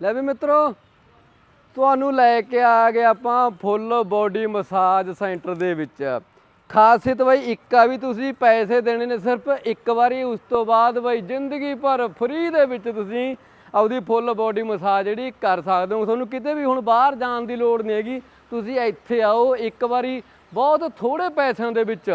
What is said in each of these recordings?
ਲੈ ਵੀ ਮਿੱਤਰੋ, ਤੁਹਾਨੂੰ ਲੈ ਕੇ ਆ ਗਏ ਆਪਾਂ ਫੁੱਲ ਬੋਡੀ ਮਸਾਜ ਸੈਂਟਰ ਦੇ ਵਿੱਚ। ਖਾਸੀਅਤ ਬਈ, ਇੱਕ ਆ ਵੀ ਤੁਸੀਂ ਪੈਸੇ ਦੇਣੇ ਨੇ ਸਿਰਫ ਇੱਕ ਵਾਰੀ, ਉਸ ਤੋਂ ਬਾਅਦ ਬਈ ਜ਼ਿੰਦਗੀ ਭਰ ਫ੍ਰੀ ਦੇ ਵਿੱਚ ਤੁਸੀਂ ਆਪਦੀ ਫੁੱਲ ਬੋਡੀ ਮਸਾਜ ਜਿਹੜੀ ਕਰ ਸਕਦੇ ਹੋ। ਤੁਹਾਨੂੰ ਕਿਤੇ ਵੀ ਹੁਣ ਬਾਹਰ ਜਾਣ ਦੀ ਲੋੜ ਨਹੀਂ ਹੈਗੀ। ਤੁਸੀਂ ਇੱਥੇ ਆਓ, ਇੱਕ ਵਾਰੀ ਬਹੁਤ ਥੋੜੇ ਪੈਸਿਆਂ ਦੇ ਵਿੱਚ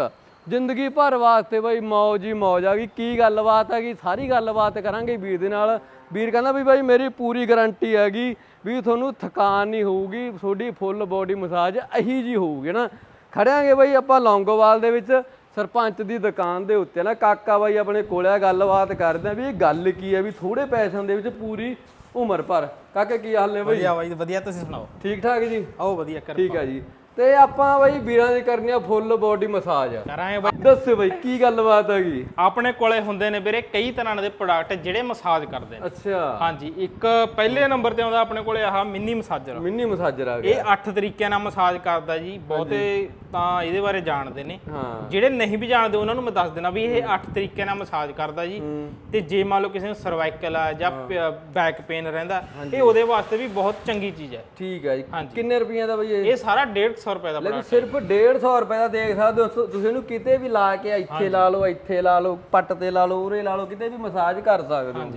ਜ਼ਿੰਦਗੀ ਭਰ ਵਾਸਤੇ ਬਈ ਮੌਜ ਹੀ ਮੌਜ ਆ ਗਈ। ਕੀ ਗੱਲਬਾਤ ਹੈਗੀ ਸਾਰੀ ਗੱਲਬਾਤ ਕਰਾਂਗੇ ਵੀਰ ਦੇ ਨਾਲ। ਵੀਰ ਕਹਿੰਦਾ ਵੀ ਬਾਈ ਮੇਰੀ ਪੂਰੀ ਗਾਰੰਟੀ ਹੈਗੀ ਵੀ ਤੁਹਾਨੂੰ ਥਕਾਨ ਨਹੀਂ ਹੋਊਗੀ ਤੁਹਾਡੀ ਫੁੱਲ ਬੋਡੀ ਮਸਾਜ ਅਹੀ ਜੀ ਹੋਊਗੀ ਨਾ? ਖੜਿਆਂਗੇ ਬਾਈ ਆਪਾਂ ਲੌਂਗੋਵਾਲ ਦੇ ਵਿੱਚ ਸਰਪੰਚ ਦੀ ਦੁਕਾਨ ਦੇ ਉੱਤੇ ਨਾ? ਕਾਕਾ ਬਾਈ ਆਪਣੇ ਕੋਲ ਆ ਗੱਲਬਾਤ ਕਰਦੇ ਆ ਵੀ ਇਹ ਗੱਲ ਕੀ ਹੈ ਵੀ ਥੋੜੇ ਪੈਸਿਆਂ ਦੇ ਵਿੱਚ ਪੂਰੀ ਉਮਰ ਭਰ। ਕਾਕੇ ਕੀ ਹਾਲ ਨੇ ਬਾਈ? ਵਧੀਆ ਬਾਈ ਵਧੀਆ ਤੁਸੀਂ ਸੁਣਾਓ? ਠੀਕ ਠਾਕ ਜੀ? ਆਓ ਵਧੀਆ ਕਰ ਠੀਕ ਹੈ ਜੀ। ਤੇ ਆਪਾਂ ਬਾਈ ਵੀਰਾਂ ਦੀ ਕਰਨੀ ਆ ਫੁੱਲ ਬੋਡੀ ਮਸਾਜ ਕਰਾਂਗੇ ਬਾਈ। ਦੱਸੋ ਬਾਈ ਕੀ ਗੱਲਬਾਤ ਹੈਗੀ? ਆਪਣੇ ਕੋਲੇ ਹੁੰਦੇ ਨੇ ਵੀਰੇ ਕਈ ਤਰ੍ਹਾਂ ਦੇ ਪ੍ਰੋਡਕਟ ਜਿਹੜੇ ਮਸਾਜ ਕਰਦੇ ਨੇ। ਅੱਛਾ। ਹਾਂਜੀ ਇੱਕ ਪਹਿਲੇ ਨੰਬਰ ਤੇ ਆਉਂਦਾ ਆਪਣੇ ਕੋਲੇ ਆਹ ਮਿੰਨੀ ਮਸਾਜਰ ਮਿੰਨੀ ਮਸਾਜਰ ਆ ਗਿਆ। ਇਹ 8 ਤਰੀਕਿਆਂ ਨਾਲ ਮਸਾਜ ਕਰਦਾ ਜੀ ਬਹੁਤੇ ਤਾਂ ਇਹਦੇ ਬਾਰੇ ਜਾਣਦੇ ਨੇ। ਜਿਹੜੇ ਨਹੀਂ ਵੀ ਜਾਣਦੇ ਉਹਨਾਂ ਨੂੰ ਮੈਂ ਦੱਸ ਦੇਣਾ ਵੀ ਇਹ 8 ਤਰੀਕਿਆਂ ਨਾਲ ਮਸਾਜ ਕਰਦਾ ਜੀ। ਤੇ ਜੇ ਮੰਨ ਲਓ ਕਿਸੇ ਨੂੰ ਸਰਵਾਈਕਲ ਆ ਜਾਂ ਬੈਕ ਪੇਨ ਰਹਿੰਦਾ ਇਹ ਉਹਦੇ ਵਾਸਤੇ ਵੀ ਬਹੁਤ ਚੰਗੀ ਚੀਜ਼ ਹੈ। ਠੀਕ ਹੈ ਜੀ। ਕਿੰਨੇ ਰੁਪਈਆਂ ਦਾ ਬਈ ਇਹ? ਇਹ ਸਾਰਾ 150 ਰੁਪਏ ਦਾ ਲੈ ਵੀ ਸਿਰਫ 150 ਰੁਪਏ ਦਾ ਦੇਖ ਸਕਦੇ ਹੋ। ਤੁਸੀਂ ਇਹਨੂੰ ਕਿਤੇ ਵੀ ਲਾ ਕੇ ਇੱਥੇ ਲਾ ਲਓ ਇੱਥੇ ਲਾ ਲਓ ਪੱਟ ਤੇ ਲਾ ਲਓ ਉਰੇ ਲਾ ਲਓ ਕਿਤੇ ਵੀ ਮਸਾਜ ਕਰ ਸਕਦੇ ਹੋ।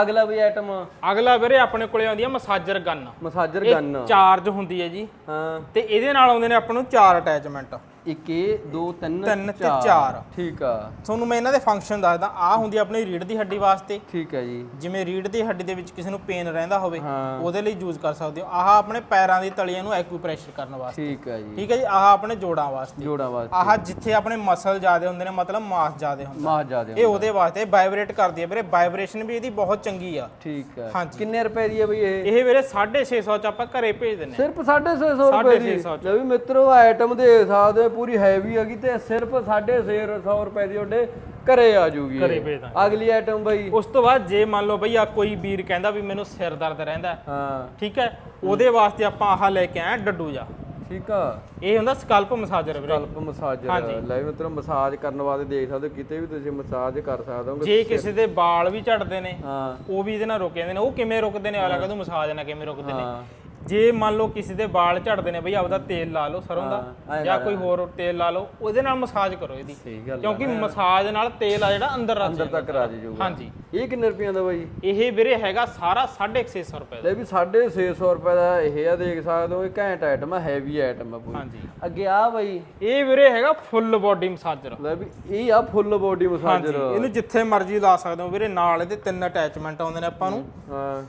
ਅਗਲਾ ਵੀ ਆਈਟਮ ਅਗਲਾ ਵੀਰੇ ਆਪਣੇ ਕੋਲੇ ਆਉਂਦੀ ਹੈ massager gun. Massager gun. Charge ਹੁੰਦੀ ਹੈ ਜੀ। ਹਾਂ। ਤੇ ਇਹਦੇ ਨਾਲ ਆਉਂਦੇ ਨੇ ਆਪਾਂ ਨੂੰ ਚਾਰ ਅਟੈਚਮੈਂਟ ਇੱਕ ਇਹ ਦੋ ਤਿੰਨ ਤਿੰਨ ਤੇ ਚਾਰ। ਠੀਕ ਆ। ਤੁਹਾਨੂੰ ਮੈਂ ਇਹਨਾਂ ਦੇ ਫੰਕਸ਼ਨ ਦੱਸਦਾ। ਆ ਹੁੰਦੀ ਆ ਆਪਣੀ ਰੀੜ ਦੀ ਹੱਡੀ ਵਾਸਤੇ। ਠੀਕ ਹੈ ਜੀ। ਜਿਵੇਂ ਰੀੜ ਦੀ ਹੱਡੀ ਦੇ ਵਿੱਚ ਕਿਸੇ ਨੂੰ ਪੇਨ ਰਹਿੰਦਾ ਹੋਵੇ ਹਾਂ। ਉਹਦੇ ਲਈ ਯੂਜ਼ ਕਰ ਸਕਦੇ ਹੋ। ਆਹ ਆਪਣੇ ਪੈਰਾਂ ਦੀ ਤਲੀਆਂ ਨੂੰ ਐਕੂਪ੍ਰੈਸ਼ਰ ਕਰਨ ਵਾਸਤੇ। ਠੀਕ ਹੈ ਜੀ। ਠੀਕ ਹੈ ਜੀ? ਆਹ ਆਪਣੇ ਜੋੜਾਂ ਵਾਸਤੇ। ਜੋੜਾਂ ਵਾਸਤੇ। ਆਹ ਜਿੱਥੇ ਆਪਣੇ ਮਸਲ ਜ਼ਿਆਦੇ ਹੁੰਦੇ ਨੇ ਮਤਲਬ ਮਾਸ ਜ਼ਿਆਦੇ ਹੁੰਦਾ। ਮਾਹ ਜਿਆਦੇ ਇਹ ਉਹਦੇ ਵਾਸਤੇ ਵਾਈਬ੍ਰੇਟ ਕਰਦੀ ਹੈ ਵੀਰੇ। ਵਾਈਬ੍ਰੇਸ਼ਨ ਵੀ ਇਹਦੀ ਬਹੁਤ ਚੰਗੀ ਆ। ਠੀਕ ਹੈ ਹਾਂਜੀ। ਕਿੰਨੇ ਰੁਪਏ ਦੀ ਹੈ ਬਈ ਇਹ? ਇਹ ਵੀਰੇ 650 ਚ ਆਪਾਂ ਘਰੇ ਭੇਜ ਦਿੰਨੇ ਸਿਰਫ 650 ਰੁਪਏ ਦੀ? 650 ਲੈ ਵੀ ਮਿੱਤਰੋ ਆਈਟਮ ਦੇ ਸਕਦੇ ਹੋ ਪੂਰੀ ਹੈਵੀ ਹੈਗੀ ਤੇ ਸਿਰਫ 650 ਰੁਪਏ ਦੀ ਤੁਹਾਡੇ ਘਰੇ ਆ ਜੂਗੀ ਘਰੇ ਇਹ। ਭੇਜ ਦਾਂਗੇ। ਅਗਲੀ ਆਈਟਮ ਬਈ। ਉਸ ਤੋਂ ਬਾਅਦ ਜੇ ਮੰਨ ਲਓ ਬਈ ਆ ਕੋਈ ਵੀਰ ਕਹਿੰਦਾ ਵੀ ਮੈਨੂੰ ਸਿਰ ਦਰਦ ਰਹਿੰਦਾ ਹੈ, ਹਾਂ। ਠੀਕ ਹੈ ਉਹਦੇ ਵਾਸਤੇ ਆਪਾਂ ਆਹ ਲੈ ਕੇ ਆਏ ਹਾਂ ਡੱਡੂ ਜਾ। ਠੀਕ ਆ। ਇਹ ਹੁੰਦਾ ਸਕਲਪ ਮਸਾਜਰ ਵੀਰੇ। Scalp massager. ਲੈ ਵੀ ਮਿੱਤਰੋ ਮਸਾਜ ਕਰਨ ਵਾਸਤੇ ਦੇਖ ਸਕਦੇ ਹੋ ਕਿਤੇ ਵੀ ਤੁਸੀਂ ਮਸਾਜ ਕਰ ਸਕਦੇ ਹੋਗੇ ਜੇ ਕਿਸੇ ਦੇ ਵਾਲ ਵੀ ਝੜਦੇ ਨੇ ਹਾਂ। ਉਹ ਵੀ ਇਹਦੇ ਨਾਲ ਰੁਕ ਜਾਂਦੇ ਨੇ ਉਹ ਕਿਵੇਂ ਰੁਕਦੇ ਨੇ? ਅਲੱਗ ਤੋਂ ਮਸਾਜ ਨਾਲ ਕਿਵੇਂ ਰੁਕਦੇ ਨੇ? ਹਾਂ। ਜੇ ਮੰਨ ਲਓ ਕਿਸੇ ਦੇ ਵਾਲ ਝੜਦੇ ਨੇ ਬਈ ਆਪਦਾ ਤੇਲ ਲਾ ਲਓ ਸਰੋਂ ਦਾ ਜਾਂ ਕੋਈ ਹੋਰ ਤੇਲ ਲਾ ਲਓ ਉਹਦੇ ਨਾਲ ਮਸਾਜ ਕਰੋ ਇਹਦੀ। ਕਿਉਂਕਿ ਮਸਾਜ ਨਾਲ ਤੇਲ ਆ ਜਿਹੜਾ ਅੰਦਰ ਰੱਜ ਅੰਦਰ ਤੱਕ ਰਾਜ ਜੂਗਾ ਹਾਂਜੀ। ਇਹ ਕਿੰਨੇ ਰੁਪਈਆਂ ਦਾ ਬਾਈ? ਇਹ ਵੀਰੇ ਹੈਗਾ ਸਾਰਾ 650 ਰੁਪਏ ਦਾ। ਲੈ ਵੀ 650 ਰੁਪਏ ਦਾ ਇਹ ਆ ਦੇਖ ਸਕਦੇ ਹੋ ਇਹ ਘੈਂਟ ਆਈਟਮ ਆ ਹੈਵੀ ਆਈਟਮ ਆ ਪੂਰੀ। ਹਾਂਜੀ। ਅੱਗੇ ਆ ਬਾਈ। ਇਹ ਵੀਰੇ ਹੈਗਾ ਫੁੱਲ ਬਾਡੀ ਮਸਾਜਰ ਲੈ ਵੀ ਇਹ ਆ ਫੁੱਲ ਬੋਡੀ ਮਸਾਜਰ ਇਹਨੂੰ ਜਿੱਥੇ ਮਰਜ਼ੀ ਲਾ ਸਕਦੇ ਹੋ ਵੀਰੇ ਨਾਲ ਇਹਦੇ ਤਿੰਨ ਅਟੈਚਮੈਂਟ ਆਉਂਦੇ ਨੇ ਆਪਾਂ ਨੂੰ। ਹਾਂ।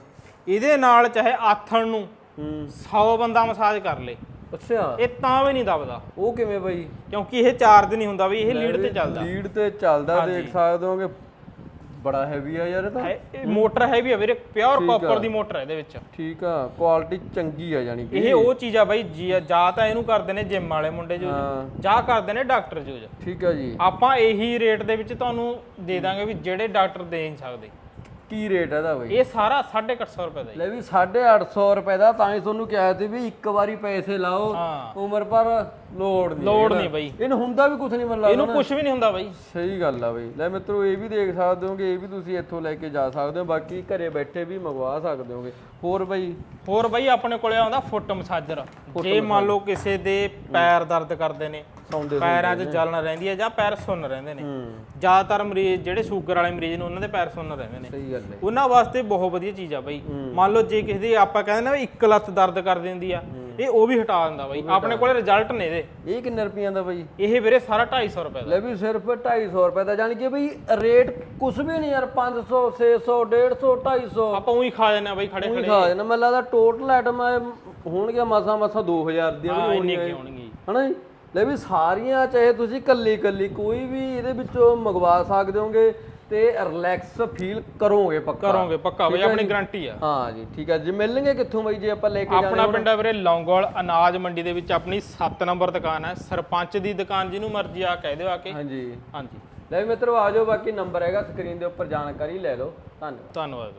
ਇਹਦੇ ਨਾਲ ਚਾਹੇ ਆਥਣ ਨੂੰ ਹੂੰ 100 ਬੰਦਾ ਮਸਾਜ ਕਰ ਲੇ। ਅੱਛਾ। ਇਹ ਤਾਂ ਵੀ ਨਹੀਂ ਦਬਦਾ। ਉਹ ਕਿਵੇਂ ਬਾਈ? ਕਿਉਂਕਿ ਇਹ ਚਾਰਜ ਨਹੀਂ ਹੁੰਦਾ ਵੀ ਇਹ ਲੀਡ ਤੇ ਚੱਲਦਾ। ਲੀਡ ਤੇ ਚੱਲਦਾ ਦੇਖ ਸਕਦੇ ਹੋਗੇ। ਬੜਾ ਹੈਵੀ ਆ ਯਾਰ ਇਹ ਤਾਂ। ਇਹ ਮੋਟਰ ਹੈ ਵੀ ਆ ਵੀਰੇ ਪਿਓਰ ਕਾਪਰ ਦੀ ਮੋਟਰ ਹੈ ਇਹਦੇ ਵਿੱਚ। ਠੀਕ ਆ ਕੁਆਲਿਟੀ ਚੰਗੀ ਆ ਯਾਨੀ ਕਿ। ਇਹ ਉਹ ਚੀਜ਼ ਆ ਬਾਈ ਜੀ ਜਾਂ ਤਾਂ ਇਹਨੂੰ ਕਰਦੇ ਨੇ ਜਿਮ ਵਾਲੇ ਮੁੰਡੇ ਜੋ। ਹਾਂ। ਜਾਂ ਕਰਦੇ ਨੇ ਡਾਕਟਰ ਜੋ। ਠੀਕ ਆ ਜੀ। ਆਪਾਂ ਇਹੀ ਰੇਟ ਦੇ ਵਿੱਚ ਤੁਹਾਨੂੰ ਦੇ ਦਾਂਗੇ ਵੀ ਜਿਹੜੇ ਡਾਕਟਰ ਦੇ ਨਹੀਂ ਸਕਦੇ। ਕੀ ਰੇਟ ਹੈ ਦਾ ਬਾਈ? ਇਹ ਸਾਰਾ 850 ਰੁਪਏ ਦਾ ਜੀ। ਲੈ ਵੀ 850 ਰੁਪਏ ਦਾ ਤਾਂ ਹੀ ਤੁਹਾਨੂੰ ਕਿਹਾ ਸੀ ਵੀ ਇੱਕ ਵਾਰੀ ਪੈਸੇ ਲਾਓ ਹਾਂ। ਉਮਰ ਪਰ ਲੋੜ ਨਹੀਂ ਲੋੜ ਨਹੀਂ ਬਾਈ। ਇਹਨੂੰ ਹੁੰਦਾ ਵੀ ਕੁਝ ਨਹੀਂ ਮਨ ਲੱਗਦਾ ਇਹਨੂੰ ਕੁਝ ਵੀ ਨਹੀਂ ਹੁੰਦਾ ਬਾਈ। ਸਹੀ ਗੱਲ ਆ ਬਈ। ਲੈ ਮਿੱਤਰੋ ਇਹ ਵੀ ਦੇਖ ਸਕਦੇ ਹੋਗੇ ਇਹ ਵੀ ਤੁਸੀਂ ਇੱਥੋਂ ਲੈ ਕੇ ਜਾ ਸਕਦੇ ਹੋ ਬਾਕੀ ਘਰੇ ਬੈਠੇ ਵੀ ਮੰਗਵਾ ਸਕਦੇ ਹੋਗੇ। ਹੋਰ ਬਈ? ਹੋਰ ਬਾਈ ਆਪਣੇ ਕੋਲੇ ਆਉਂਦਾ ਫੁੱਟ ਮਸਾਜਰ। ਜੇ ਮੰਨ ਲਓ ਕਿਸੇ ਦੇ ਪੈਰ ਦਰਦ ਕਰਦੇ ਨੇ ਸੌਂਦੇ ਪੈਰਾਂ 'ਚ ਜਲਨ ਰਹਿੰਦੀ ਹੈ ਜਾਂ ਪੈਰ ਸੁੰਨ ਰਹਿੰਦੇ ਨੇ। ਜ਼ਿਆਦਾਤਰ ਮਰੀਜ਼ ਜਿਹੜੇ ਸ਼ੂਗਰ ਵਾਲੇ ਮਰੀਜ਼ ਨੇ ਉਹਨਾਂ ਦੇ ਪੈਰ ਸੁੰਨ ਰਹਿੰਦੇ ਨੇ। ਸਹੀ ਗੱਲ ਹੈ ਉਹਨਾਂ ਵਾਸਤੇ ਬਹੁਤ ਵਧੀਆ ਚੀਜ਼ ਆ ਬਾਈ। ਮੰਨ ਲਓ ਜੇ ਕਿਸੇ ਦੀ ਆਪਾਂ ਕਹਿੰਦੇ ਨਾ ਇੱਕ ਲੱਤ ਦਰਦ ਕਰ ਦਿੰਦੀ ਆ ਇਹ ਉਹ ਵੀ ਹਟਾ ਦਿੰਦਾ ਬਾਈ। ਆਪਣੇ ਕੋਲੇ ਰਿਜ਼ਲਟ ਨੇ ਇਹਦੇ। ਇਹ ਕਿੰਨੇ ਰੁਪਈਆਂ ਦਾ ਬਈ? ਇਹ ਵੀਰੇ ਸਾਰਾ 250 ਰੁਪਏ ਦਾ। ਲੈ ਵੀ ਸਿਰਫ 250 ਰੁਪਏ ਦਾ। ਜਾਨੀ ਕਿ ਬਈ ਰੇਟ ਕੁਝ ਵੀ ਨਹੀਂ ਯਾਰ 500 600 150 250 ਆਪਾਂ ਉਹੀ ਖਾ ਜਾਂਦੇ ਆ ਬਾਈ ਖੜੇ ਉਹੀ ਖੜੇ। ਖਾ ਜਾਣਾ ਮੈਨੂੰ ਲੱਗਦਾ ਟੋਟਲ ਆਈਟਮ ਹੋਣਗੇ ਮਸਾ ਮਸਾ 2000 ਦੀਆਂ ਵੀ ਹੋਣਗੀਆਂ। ਕੀ ਹੋਣਗੇ ਹਨਾ ਜੀ? ਲੈ ਵੀ ਸਾਰੀਆਂ ਚਾਹੇ ਤੁਸੀਂ ਕੱਲੀ ਕੱਲੀ ਕੋਈ ਵੀ ਇਹਦੇ ਵਿੱਚੋਂ ਮੰਗਵਾ ਸਕਦੇ ਹੋਗੇ ਤੇ ਰਿਲੈਕਸ ਫੀਲ ਕਰੋਗੇ ਪੱਕਾ। ਕਰੋਗੇ ਪੱਕਾ ਬਾਈ ਆਪਣੀ ਗਾਰੰਟੀ ਆ। ਹਾਂ ਜੀ ਠੀਕ ਹੈ। ਜੀ ਮਿਲਣਗੇ ਕਿੱਥੋਂ ਬਈ ਜੇ ਆਪਾਂ ਲੈ ਕੇ ਆਪਣਾ ਪਿੰਡ ਆ ਵੀਰੇ ਲੌਂਗੋਲ ਅਨਾਜ ਮੰਡੀ ਦੇ ਵਿੱਚ ਆਪਣੀ 7 ਨੰਬਰ ਦੁਕਾਨ ਹੈ। ਸਰਪੰਚ ਦੀ ਦੁਕਾਨ ਜਿਹਨੂੰ ਮਰਜ਼ੀ ਆ ਕਹਿ ਦਿਓ ਆ ਕੇ। ਹਾਂਜੀ। ਹਾਂਜੀ। ਲੈ ਵੀ ਮਿੱਤਰੋ ਆ ਜਾਓ ਬਾਕੀ ਨੰਬਰ ਹੈਗਾ ਸਕਰੀਨ ਦੇ ਉੱਪਰ ਜਾਣਕਾਰੀ ਲੈ ਲਓ। ਧੰਨਵਾਦ। ਧੰਨਵਾਦ।